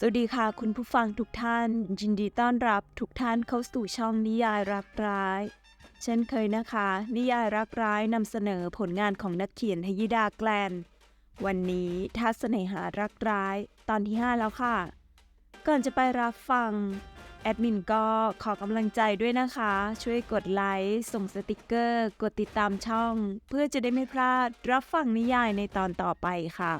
สวัสดีค่ะคุณผู้ฟังทุกท่าน ยินดีต้อนรับทุกท่านเข้าสู่ช่องนิยายรักร้าย เช่นเคยนะคะ นิยายรักร้ายนำเสนอผลงานของนักเขียนฮยิดาแกลน วันนี้ทัศเสน่หารักร้ายตอนที่ 5 แล้วค่ะ ก่อนจะไปรับฟัง แอดมินก็ขอกำลังใจด้วยนะคะ ช่วยกดไลค์ส่งสติกเกอร์ กดติดตามช่อง เพื่อจะได้ไม่พลาดรับฟังนิยายในตอนต่อไปค่ะ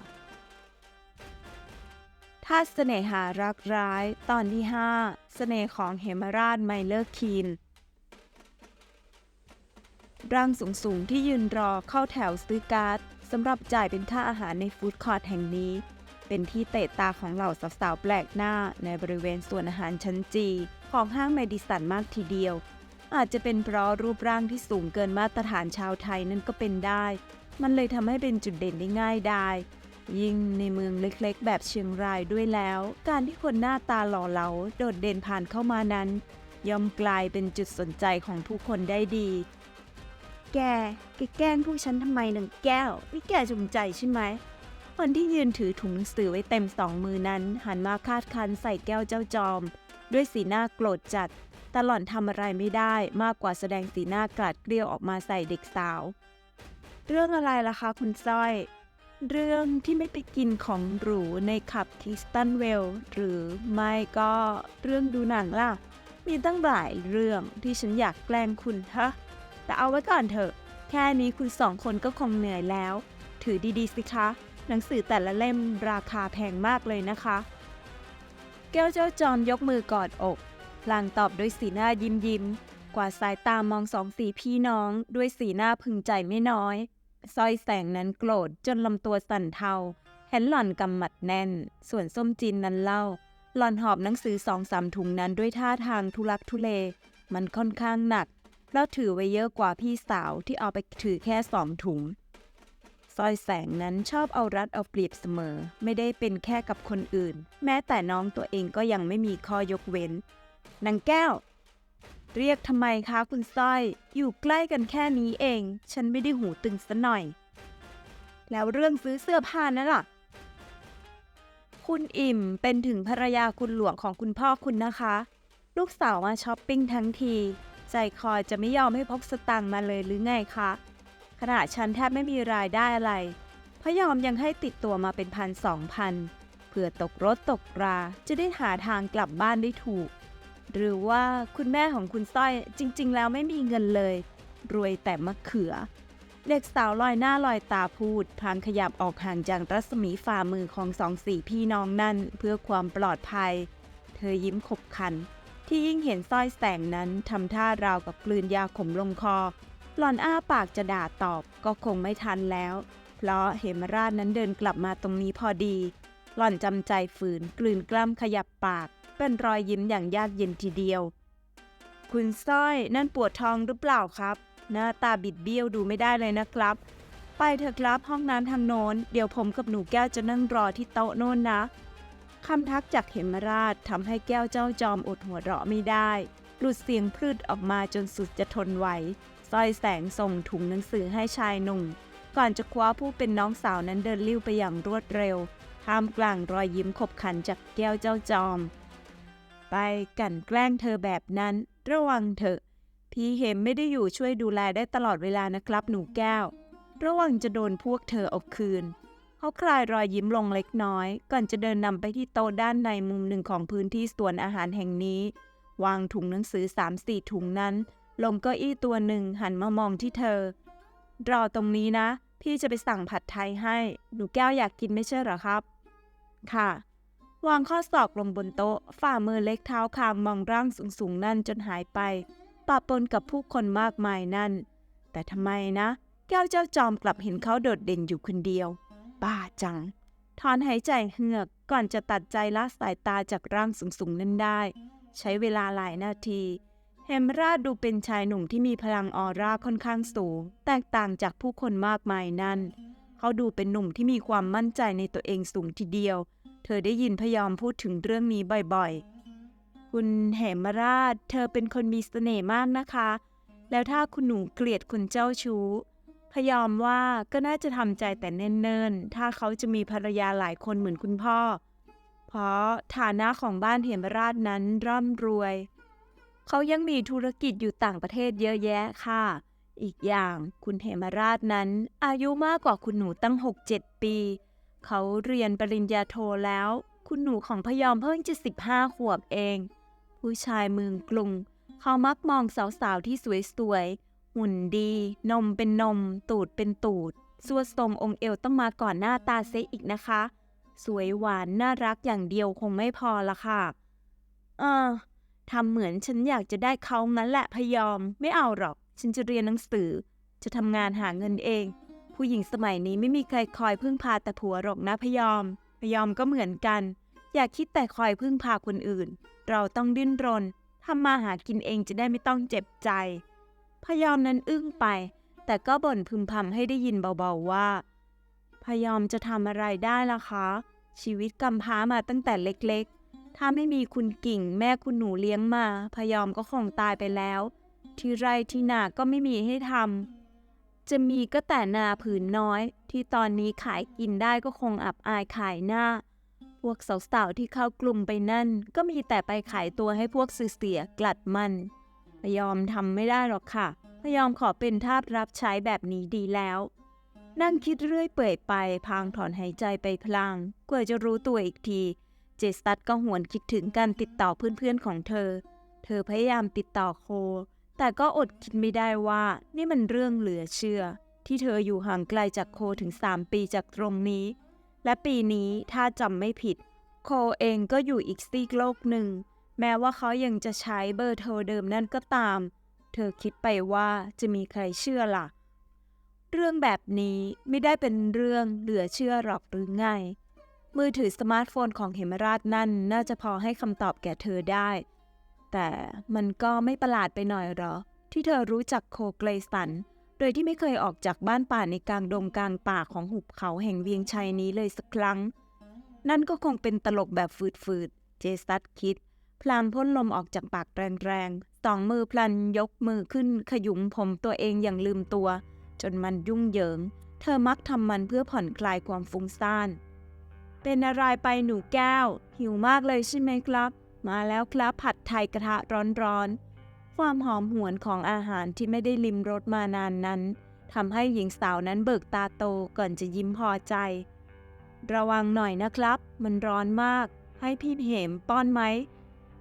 ถ้าเสน่หารักร้ายตอนที่ 5 เสน่ห์ของเหมราชไมเลอร์คีน ร่างสูงๆที่ยืนรอเข้าแถวซื้อการ์ดสำหรับจ่ายเป็นค่าอาหารในฟู้ดคอร์ทแห่งนี้ เป็นที่เตะตาของเหล่าสาวๆแปลกหน้าในบริเวณส่วนอาหารชั้นจีของห้างเมดิสันมากทีเดียว อาจจะเป็นเพราะรูปร่างที่สูงเกินมาตรฐานชาวไทยนั่นก็เป็นได้ มันเลยทำให้เป็นจุดเด่นได้ง่ายไดา ยิ่งในเมืองเล็กๆ แบบเชียงรายด้วยแล้ว การที่คนหน้าตาหล่อเหลาโดดเด่นผ่านเข้ามานั้น ย่อมกลายเป็นจุดสนใจของผู้คนได้ดี แก แกแกล้งพวกฉันทำไมหนึ่งแก้วนี่แกจงใจใช่ไหมคนที่ยืนถือถุงหนังสือไว้เต็มสองมือนั้น หันมาคาดคันใส่แก้วเจ้าจอม ด้วยสีหน้าโกรธจัดตหล่อนทำอะไรไม่ได้มากกว่าแสดงสีหน้ากราดเกลียวออกมาใส่เด็กสาว เรื่องอะไรล่ะคะคุณสร้อย เรื่องที่ไม่ไปกินของหรูในขับคิสตันเวลหรือไม่ก็เรื่องดูหนังล่ะ มีตั้งหลายเรื่องที่ฉันอยากแกล้งคุณฮะแต่เอาไว้ก่อนเถอะ แค่นี้คุณสองคนก็คงเหนื่อยแล้ว ถือดีๆสิคะ หนังสือแต่ละเล่มราคาแพงมากเลยนะคะ แก้วเจ้าจอมยกมือกอดอกพลางตอบด้วยสีหน้ายิ้มยิ้มกวาดสายตามองสองสีพี่น้องด้วยสีหน้าพึงใจไม่น้อย สร้อยแสงนั้นโกรธจนลำตัวสั่นเทาเห็นหล่อนกำหมัดแน่น ส่วนส้มจีนนั้นเล่า หล่อนหอบหนังสือสองสามถุงนั้นด้วยท่าทางทุลักทุเล มันค่อนข้างหนัก แล้วถือไว้เยอะกว่าพี่สาวที่เอาไปถือแค่สองถุงสร้อยแสงนั้นชอบเอารัดเอาเปรียบเสมอ ไม่ได้เป็นแค่กับคนอื่น แม้แต่น้องตัวเองก็ยังไม่มีข้อยกเว้นนางแก้ว เรียกทำไมคะคุณสร้อย อยู่ใกล้กันแค่นี้เอง ฉันไม่ได้หูตึงซะหน่อย แล้วเรื่องซื้อเสื้อผ้านั่นล่ะ คุณอิ่มเป็นถึงภรรยาคุณหลวงของคุณพ่อคุณนะคะ ลูกสาวมาช้อปปิ้งทั้งที ใจคอยจะไม่ยอมให้พกสตังค์มาเลยหรือไงคะ ขณะฉันแทบไม่มีรายได้อะไรพระยอมยังให้ติดตัวมาเป็นพันสองพันเผื่อตกรถตกราจะได้หาทางกลับบ้านได้ถูก หรือว่าคุณแม่ของคุณสร้อยจริง ๆ แล้วไม่มีเงินเลย รวยแต่มะเขือ เด็กสาวลอยหน้าลอยตาพูดพลางขยับออกห่างจากรัศมีฝ่ามือของสองสี่พี่น้องนั่นเพื่อความปลอดภัย เธอยิ้มขบขัน ที่ยิ่งเห็นสร้อยแสงนั้นทำท่าราวกับกลืนยาขมลงคอ หล่อนอ้าปากจะด่าตอบก็คงไม่ทันแล้ว เพราะเหมราชนั้นเดินกลับมาตรงนี้พอดี หล่อนจำใจฝืนกลืนกล้ำขยับปาก เป็นรอยยิ้มอย่างยากเย็นทีเดียว คุณสร้อยนั่นปวดท้องหรือเปล่าครับ หน้าตาบิดเบี้ยวดูไม่ได้เลยนะครับ ไปเถอะครับห้องน้ำทางโน้น เดี๋ยวผมกับหนูแก้วจะนั่งรอที่โต๊ะโน้นนะคำทักจากเหมราชทำให้แก้วเจ้าจอมอดหัวเราะไม่ได้ หลุดเสียงพืดออกมาจนสุดจะทนไหวสร้อยแสงส่งถุงหนังสือให้ชายหนุ่ม ก่อนจะคว้าผู้เป็นน้องสาวนั้นเดินลิ้วไปอย่างรวดเร็ว ท่ามกลางรอยยิ้มขบขันจากแก้วเจ้าจอม ไปกันแกล้งเธอแบบนั้น ระวังเถอะ พี่เห็มไม่ได้อยู่ช่วยดูแลได้ตลอดเวลานะครับ หนูแก้ว ระวังจะโดนพวกเธอเอาคืน เขาคลายรอยยิ้มลงเล็กน้อย ก่อนจะเดินนำไปที่โต๊ะด้านในมุมหนึ่งของพื้นที่สวนอาหารแห่งนี้ วางถุงหนังสือสามสี่ถุงนั้น ลงเก้าอี้ตัวหนึ่งหันมามองที่เธอ รอตรงนี้นะ พี่จะไปสั่งผัดไทยให้ หนูแก้วอยากกินไม่ใช่หรอครับ ค่ะ วางข้อศอกลงบนโต๊ะ ฝ่ามือเล็กเท้าคางมองร่างสูงๆนั่นจนหายไปปะปนกับผู้คนมากมายนั่น แต่ทำไมนะ แก้วเจ้าจอมกลับเห็นเขาโดดเด่นอยู่คนเดียว บ้าจัง ถอนหายใจเฮือกก่อนจะตัดใจละสายตาจากร่างสูงๆนั้นได้ ใช้เวลาหลายนาที เฮมราดูเป็นชายหนุ่มที่มีพลังออร่าค่อนข้างสูง แตกต่างจากผู้คนมากมายนั้นเขาดูเป็นหนุ่มที่มีความมั่นใจในตัวเองสูงทีเดียวเเธอได้ยินพยอมพูดถึงเรื่องนี้บ่อยๆ คุณเหมราช เธอเป็นคนมีเสน่ห์มากนะคะ แล้วถ้าคุณหนูเกลียดคุณเจ้าชู้ พยอมว่าก็น่าจะทำใจแต่เนิ่นๆ ถ้าเขาจะมีภรรยาหลายคนเหมือนคุณพ่อ เพราะฐานะของบ้านเหมราชนั้นร่ำรวย เขายังมีธุรกิจอยู่ต่างประเทศเยอะแยะค่ะอีกอย่างคุณเหมราชนั้นอายุมากกว่าคุณหนูตั้ง 6-7 ปี เขาเรียนปริญญาโทแล้ว คุณหนูของพยอมเพิ่งจะ15ขวบเอง ผู้ชายเมืองกรุง เขามักมองสาวๆที่สวยๆ หุ่นดี นมเป็นนม ตูดเป็นตูดสวดทรงองเอวต้องมาก่อนหน้าตาเซอีกนะคะ สวยหวานน่ารักอย่างเดียวคงไม่พอละค่ะ เออทำเหมือนฉันอยากจะได้เขานั้นแหละพยอม ไม่เอาหรอก ฉันจะเรียนหนังสือ จะทำงานหาเงินเอง ผู้หญิงสมัยนี้ไม่มีใครคอยพึ่งพาแต่ผัวหรอกนะพยอม พยอมก็เหมือนกัน อย่าคิดแต่คอยพึ่งพาคนอื่น เราต้องดิ้นรนทำมาหากินเองจะได้ไม่ต้องเจ็บใจ พยอมนั้นอึ้งไป แต่ก็บ่นพึมพำให้ได้ยินเบาๆว่า พยอมจะทำอะไรได้ล่ะคะ ชีวิตกำพร้ามาตั้งแต่เล็กๆ ถ้าไม่มีคุณกิ่งแม่คุณหนูเลี้ยงมา พยอมก็คงตายไปแล้ว ที่ไรที่นาก็ไม่มีให้ทำ จะมีก็แต่นาผืนน้อย ที่ตอนนี้ขายกินได้ก็คงอับอายขายหน้า พวกสาวๆที่เข้ากลุ่มไปนั่น ก็มีแต่ไปขายตัวให้พวกสื่อเสียกลัดมันพยอมทำไม่ได้หรอกค่ะพยอมขอเป็นทาสรับใช้แบบนี้ดีแล้ว นั่งคิดเรื่อยเปื่อยไป พางถอนหายใจไปพลางกว่าจะรู้ตัวอีกที เจสตัดก็หวนคิดถึงการติดต่อเพื่อนๆของเธอ เธอพยายามติดต่อโค แต่ก็อดคิดไม่ได้ว่านี่มันเรื่องเหลือเชื่อ ที่เธออยู่ห่างไกลจากโคถึง 3 ปีจากตรงนี้ และปีนี้ถ้าจำไม่ผิด โคเองก็อยู่อีกซีกโลกหนึ่ง แม้ว่าเขายังจะใช้เบอร์โทรเดิมนั่นก็ตาม เธอคิดไปว่าจะมีใครเชื่อล่ะ เรื่องแบบนี้ไม่ได้เป็นเรื่องเหลือเชื่อหรอกหรือไง มือถือสมาร์ทโฟนของเหมราชนั่นน่าจะพอให้คำตอบแก่เธอได้ แต่มันก็ไม่ประหลาดไปหน่อยหรอ ที่เธอรู้จักโคเกรสัน โดยที่ไม่เคยออกจากบ้านป่าในกลางดงกลางป่าของหุบเขาแห่งเวียงชัยนี้เลยสักครั้ง นั่นก็คงเป็นตลกแบบฝืดๆ เจสัตคิด พลางพ่นลมออกจากปากแรงๆสองมือพลันยกมือขึ้นขยุมผมตัวเองอย่างลืมตัว จนมันยุ่งเหยิง เธอมักทำมันเพื่อผ่อนคลายความฟุ้งซ่าน เป็นอะไรไปหนูแก้ว หิวมากเลยใช่ไหมครับ มาแล้วครับผัดไทยกระทะร้อนๆ ความหอมหวนของอาหารที่ไม่ได้ลิมรสมานานนั้นทำให้หญิงสาวนั้นเบิกตาโตก่อนจะยิ้มพอใจ ระวังหน่อยนะครับ มันร้อนมาก ให้พี่เหมป้อนไหม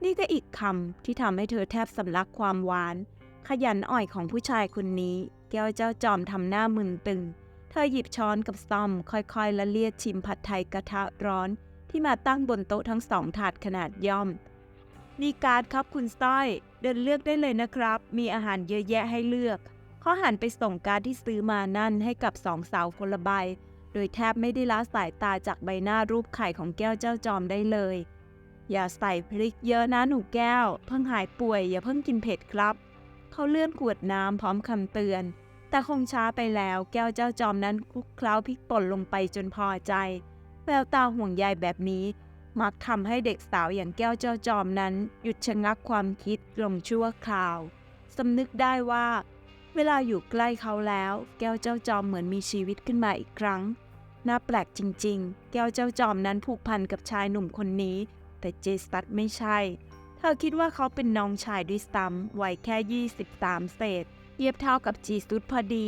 นี่ก็อีกคำที่ทำให้เธอแทบสำลักความหวาน ขยันอ่อยของผู้ชายคนนี้ แก้วเจ้าจอมทำหน้ามึนตึง เธอหยิบช้อนกับซ่อม ค่อยๆละเลียดชิมผัดไทยกระทะร้อน ที่มาตั้งบนโต๊ะทั้งสองถาดขนาดย่อมนี่การ์ดครับคุณสร้อย เดินเลือกได้เลยนะครับ มีอาหารเยอะแยะให้เลือกเขาหันไปส่งการ์ดที่ซื้อมานั่นให้กับสองสาวคนละใบ โดยแทบไม่ได้ละสายตาจากใบหน้ารูปไข่ของแก้วเจ้าจอมได้เลย อย่าใส่พริกเยอะนะหนูแก้ว เพิ่งหายป่วย อย่าเพิ่งกินเผ็ดครับ เขาเลื่อนขวดน้ำพร้อมคำเตือน แต่คงช้าไปแล้ว แก้วเจ้าจอมนั้นคลุกเคล้าพริกป่นลงไปจนพอใจ แววตาห่วงใยแบบนี้ มักทำให้เด็กสาวอย่างแก้วเจ้าจอมนั้น หยุดชะงักความคิดลงชั่วคราวสำนึกได้ว่า เวลาอยู่ใกล้เขาแล้ว แก้วเจ้าจอมเหมือนมีชีวิตขึ้นมาอีกครั้งน่าแปลกจริง ๆ แก้วเจ้าจอมนั้นผูกพันกับชายหนุ่มคนนี้ แต่เจสตัดไม่ใช่ เธอคิดว่าเขาเป็นน้องชายด้วยซ้ำวัยแค่ 23 เศษเทียบเท่ากับจีซุดพอดี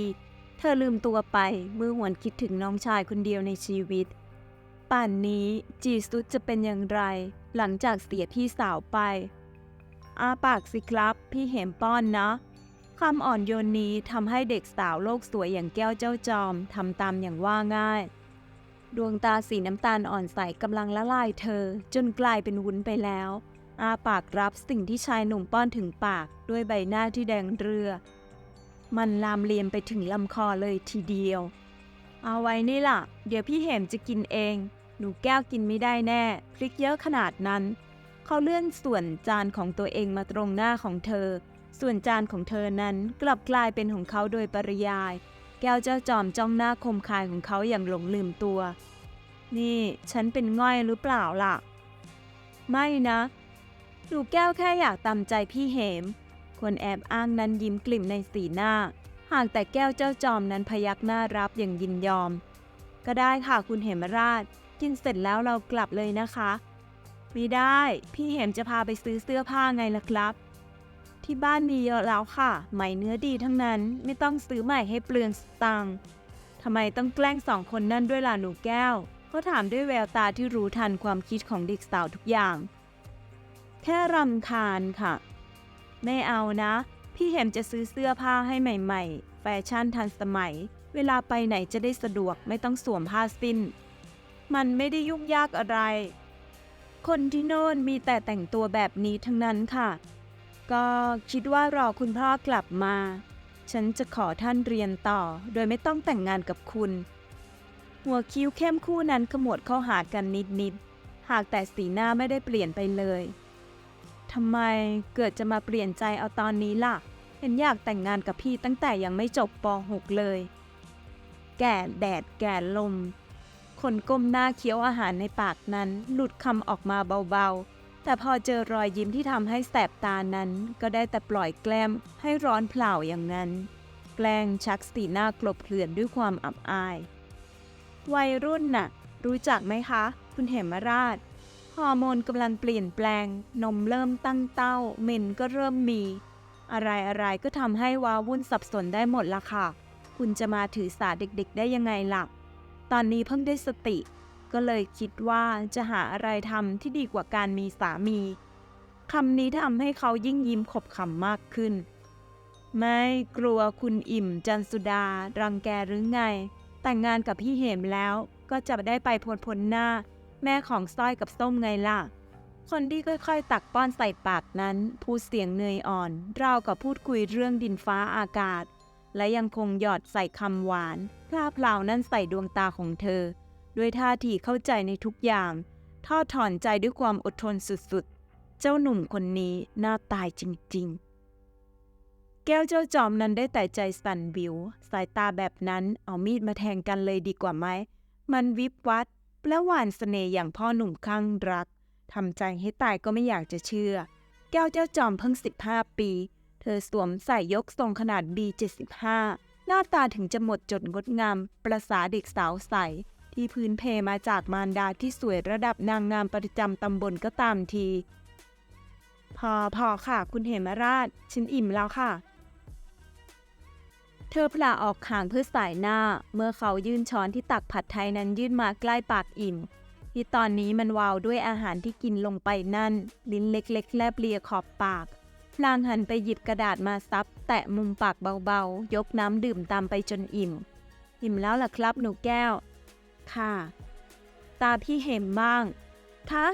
เธอลืมตัวไปเมื่อหวนคิดถึงน้องชายคนเดียวในชีวิต ป่านนี้จีซุดจะเป็นอย่างไร หลังจากเสียพี่สาวไป อาปากสิครับ พี่เหมป้อนนะคำอ่อนโยนนี้ทำให้เด็กสาวโลกสวยอย่างแก้วเจ้าจอมทำตามอย่างว่าง่าย ดวงตาสีน้ำตาลอ่อนใสกำลังละลายเธอ จนกลายเป็นวุ้นไปแล้ว อาปากรับสิ่งที่ชายหนุ่มป้อนถึงปากด้วยใบหน้าที่แดงเรือ มันลามเลียมไปถึงลำคอเลยทีเดียว เอาไว้นี่ล่ะ เดี๋ยวพี่เหมจะกินเอง หนูแก้วกินไม่ได้แน่ พริกเยอะขนาดนั้น เขาเลื่อนส่วนจานของตัวเองมาตรงหน้าของเธอ ส่วนจานของเธอนั้นกลับกลายเป็นของเขาโดยปริยาย แก้วเจ้าจอมจ้องหน้าคมคายของเขาอย่างหลงลืมตัว นี่ ฉันเป็นง่อยหรือเปล่าล่ะ ไม่นะหนูแก้วแค่อยากตามใจพี่เหม คนแอบอ้างนั้นยิ้มกลิ่มในสีหน้า หากแต่แก้วเจ้าจอมนั้นพยักหน้ารับอย่างยินยอม ก็ได้ค่ะคุณเหมราช กินเสร็จแล้วเรากลับเลยนะคะ ไม่ได้ พี่เหมจะพาไปซื้อเสื้อผ้าไงล่ะครับ ที่บ้านมีเยอะแล้วค่ะ ใหม่เนื้อดีทั้งนั้นไม่ต้องซื้อใหม่ให้เปลืองสตังค์ทำไมต้องแกล้งสองคนนั่นด้วยล่ะหนูแก้วเขาถามด้วยแววตาที่รู้ทันความคิดของเด็กสาวทุกอย่าง แค่รำคาญค่ะ ไม่เอานะ พี่เหมจะซื้อเสื้อผ้าให้ใหม่ ๆ แฟชั่นทันสมัย เวลาไปไหนจะได้สะดวกไม่ต้องสวมผ้าสิ้น มันไม่ได้ยุ่งยากอะไร คนที่โน่นมีแต่แต่งตัวแบบนี้ทั้งนั้นค่ะ ก็คิดว่ารอคุณพ่อกลับมา ฉันจะขอท่านเรียนต่อ โดยไม่ต้องแต่งงานกับคุณ หัวคิ้วเข้มคู่นั้นขมวดเข้าหากันนิดๆ หากแต่สีหน้าไม่ได้เปลี่ยนไปเลยทำไมเกิดจะมาเปลี่ยนใจเอาตอนนี้ล่ะ เห็นอยากแต่งงานกับพี่ตั้งแต่ยังไม่จบป .6 เลย แก่แดดแก่ลม คนก้มหน้าเคี้ยวอาหารในปากนั้น หลุดคำออกมาเบาๆ แต่พอเจอรอยยิ้มที่ทำให้แสบตานั้น ก็ได้แต่ปล่อยแกล้มให้ร้อนเผล่าอย่างนั้น แกล้งชักสีหน้ากลบเกลื่อนด้วยความอับอาย วัยรุ่นน่ะ รู้จักไหมคะ คุณเหมราช ฮอร์โมนกำลังเปลี่ยนแปลง นมเริ่มตั้งเต้าเมนก็เริ่มมี อะไรอะไรก็ทำให้วาวุ่นสับสนได้หมดละค่ะ คุณจะมาถือสาเด็กๆ ได้ยังไงล่ะ ตอนนี้เพิ่งได้สติ ก็เลยคิดว่าจะหาอะไรทำที่ดีกว่าการมีสามีคำนี้ทำให้เขายิ่งยิ้มขบขำมากขึ้น ไม่กลัวคุณอิ่มจันสุดา รังแกหรือไง แต่งงานกับพี่เหมแล้วก็จะได้ไปพ้นพ้นหน้า แม่ของสร้อยกับส้มไงล่ะ คนที่ค่อยๆ ตักป้อนใส่ปากนั้น พูดเสียงเนยอ่อน ราวกับพูดคุยเรื่องดินฟ้าอากาศ และยังคงหยอดใส่คำหวานพลาพลาวนั่นใส่ดวงตาของเธอ ด้วยท่าทีเข้าใจในทุกอย่างทอดถอนใจด้วยความอดทนสุดๆ เจ้าหนุ่มคนนี้น่าตายจริงๆ แก้วเจ้าจอมนั้นได้แต่ใจสั่นวิว สายตาแบบนั้นเอามีดมาแทงกันเลยดีกว่าไหม มันวิบวัดและหวานเสน่ห์อย่างพ่อหนุ่มคลั่งรักทำใจให้ตายก็ไม่อยากจะเชื่อ แก้วเจ้าจอมเพิ่ง 15 ปี เธอสวมใส่ยกทรงขนาด B75 หน้าตาถึงจะหมดจดงดงาม ประสาเด็กสาวใส ที่พื้นเพมาจากมารดาที่สวยระดับนางงามประจำตำบลก็ตามที พอพอค่ะคุณเหมราช ฉันอิ่มแล้วค่ะ เธอพลาออกห่างเพื่อสายหน้า เมื่อเขายื่นช้อนที่ตักผัดไทยนั้นยื่นมาใกล้ปากอิ่มที่ตอนนี้มันวาวด้วยอาหารที่กินลงไปนั่น ลิ้นเล็กๆ แลบเลียขอบปาก ลางหันไปหยิบกระดาษมาซับ แตะมุมปากเบาๆ ยกน้ำดื่มตามไปจนอิ่ม อิ่มแล้วล่ะครับหนูแก้ว ค่ะ ตาพี่เหมบ้างคะ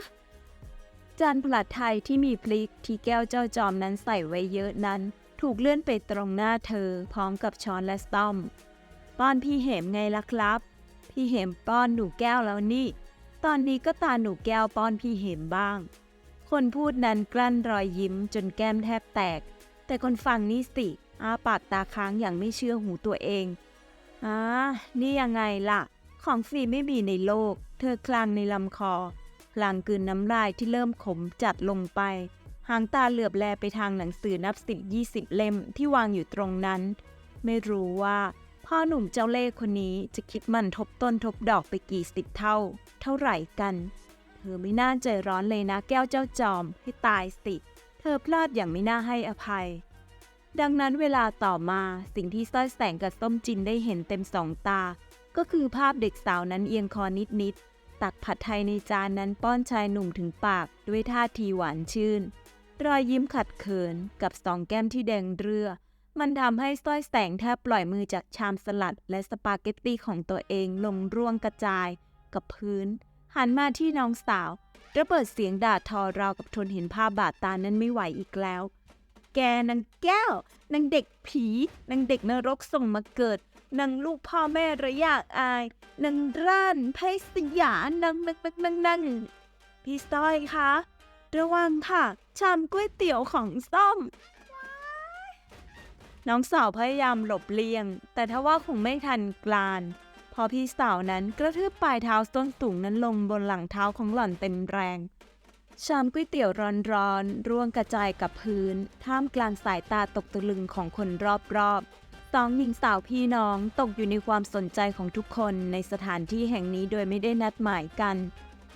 จานผลัดไทยที่มีพริกที่แก้วเจ้าจอมนั้นใส่ไว้เยอะนั้น ถูกเลื่อนไปตรงหน้าเธอ พร้อมกับช้อนและซ่อม ป้อนพี่เหมไงล่ะครับ พี่เหมป้อนหนูแก้วแล้วนี่ ตอนนี้ก็ตาหนูแก้วป้อนพี่เหมบ้าง คนพูดนั้นกลั้นรอยยิ้มจนแก้มแทบแตก แต่คนฟังนี่สิอาปากตาค้างอย่างไม่เชื่อหูตัวเองอ่านี่ยังไงล่ะ ของฟรีไม่มีในโลก เธอคลางในลำคอพลางกืนน้ำลายที่เริ่มขมจัดลงไป หางตาเหลือบแลไปทางหนังสือนับสิบยี่สิบเล่มที่วางอยู่ตรงนั้น ไม่รู้ว่าพ่อหนุ่มเจ้าเล่ห์คนนี้จะคิดมันทบต้นทบดอกไปกี่สิบเท่า เท่าไหร่กัน เธอไม่น่าใจร้อนเลยนะแก้วเจ้าจอมให้ตายสิเธอพลาดอย่างไม่น่าให้อภัย ดังนั้นเวลาต่อมาสิ่งที่สร้อยแสงกับส้มจินได้เห็นเต็มสองตา ก็คือภาพเด็กสาวนั้นเอียงคอนิดๆตักผัดไทยในจานนั้นป้อนชายหนุ่มถึงปากด้วยท่าทีหวานชื่น รอยยิ้มขัดเขินกับสองแก้มที่แดงเรือมันทำให้สร้อยแสงแทบปล่อยมือจากชามสลัดและสปาเกตตี้ของตัวเองลงร่วงกระจายกับพื้น หันมาที่น้องสาว ระเบิดเสียงด่าทอราวกับทนเห็นภาพบาดตานั้นไม่ไหวอีกแล้ว แกนางแก้วนางเด็กผีนางเด็กนรกส่งมาเกิดนางลูกพ่อแม่ระยากอายนางร่านไพศยานางนางนางนางนางพี่สร้อยคะระวังค่ะ ชามก๋วยเตี๋ยวของส้ม น้องสาวพยายามหลบเลี่ยง แต่ทว่าคงไม่ทันกลาน พอพี่สาวนั้นกระทืบปลายเท้าส้นสูงนั้นลงบนหลังเท้าของหล่อนเต็มแรง ชามก๋วยเตี๋ยวร้อนๆร่วงกระจายกับพื้น ท่ามกลางสายตาตกตะลึงของคนรอบๆสองหญิงสาวพี่น้องตกอยู่ในความสนใจของทุกคนในสถานที่แห่งนี้โดยไม่ได้นัดหมายกัน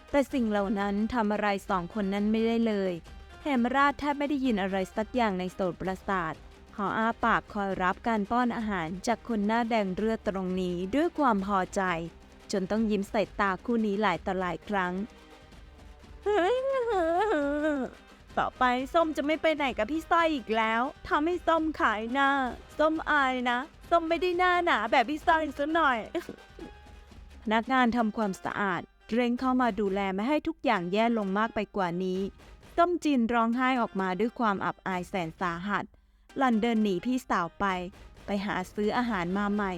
แต่สิ่งเหล่านั้นทำอะไรสองคนนั้นไม่ได้เลยเหมราชแทบไม่ได้ยินอะไรสักอย่างในโสตประสาท เขาอ้าปากคอยรับการป้อนอาหารจากคนหน้าแดงเลือตรงนี้ด้วยความพอใจ จนต้องยิ้มใส่ตาคู่นี้หลายต่อหลายครั้ง ต่อไปส้มจะไม่ไปไหนกับพี่สร้อยอีกแล้วทำให้ส้มขายหน้า ส้มอายนะ ส้มไม่ได้หน้าหนาแบบพี่สร้อยซะหน่อย พนักงานทำความสะอาด เร่งเข้ามาดูแลไม่ให้ทุกอย่างแย่ลงมากไปกว่านี้ ส้มจินร้องไห้ออกมาด้วยความอับอายแสนสาหัส หล่อนเดินหนีพี่สาวไป ไปหาซื้ออาหารมาใหม่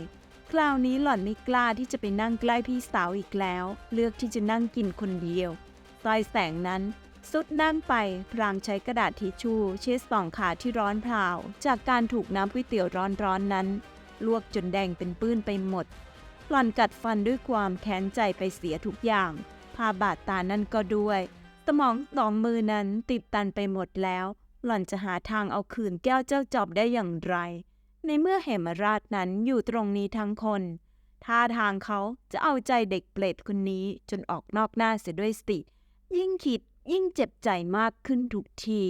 คราวนี้หล่อนไม่กล้าที่จะไปนั่งใกล้พี่สาวอีกแล้ว เลือกที่จะนั่งกินคนเดียวซอยแสงนั้นสุดนั่งไปพรางใช้กระดาษทิชชู่เช็ดสองขาที่ร้อนเผาจากการถูกน้ำก๋วยเตี๋ยวร้อนๆนนั้น ลวกจนแดงเป็นปื้นไปหมด หล่อนกัดฟันด้วยความแค้นใจไปเสียทุกอย่างผ้าบาดตานั่นก็ด้วย สมองสองมือนั้นติดตันไปหมดแล้ว หล่อนจะหาทางเอาคืนแก้วเจ้าจอบได้อย่างไร ในเมื่อเหมราชนั้นอยู่ตรงนี้ทั้งคนท่าทางเขาจะเอาใจเด็กเปรตคนนี้จนออกนอกหน้าเสียด้วยสติ ยิ่งคิดยิ่งเจ็บใจมากขึ้นทุกที